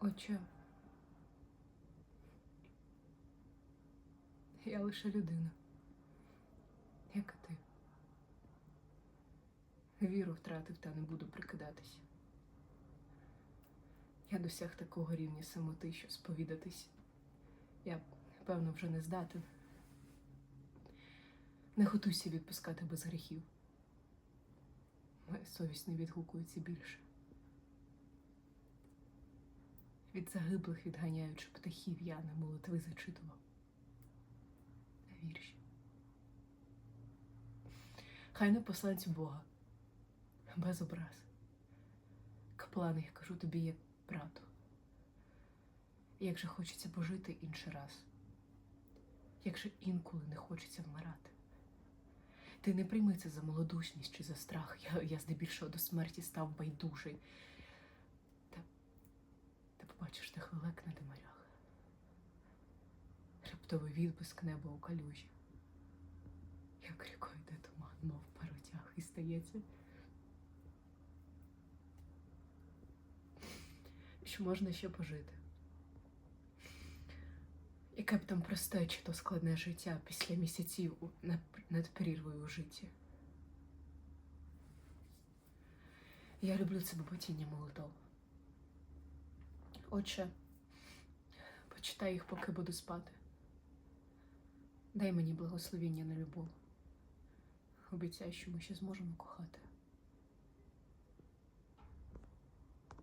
Отче, я лише людина, як і ти. Віру втратив та не буду прикидатись. Я досяг такого рівня самоти, що сповідатись. Я, певно, вже не здатен. Не готуйся відпускати без гріхів. Моя совість не відгукується більше. Від загиблих відганяючи птахів, я на молитви зачитував. Вірші. Хай на посланцю Бога, без образ. Каплани, я кажу тобі, як брату. Як же хочеться пожити інший раз, як же інколи не хочеться вмирати. Ти не прийми це за малодушність чи за страх. Я, я здебільшого до смерті став байдужий. Побачиш тих лелек на димарях. Раптовий відблиск неба у калюжі. Як рікою йде туман, мов паротяг, і стається. Що можна ще пожити. Яке б там просте чи то складне життя після місяців над, прірвою у житті. Я люблю це боботіння молитов. Отче, почитай їх, поки буду спати. Дай мені благословіння на любов. Обіцяю, що ми ще зможемо кохати.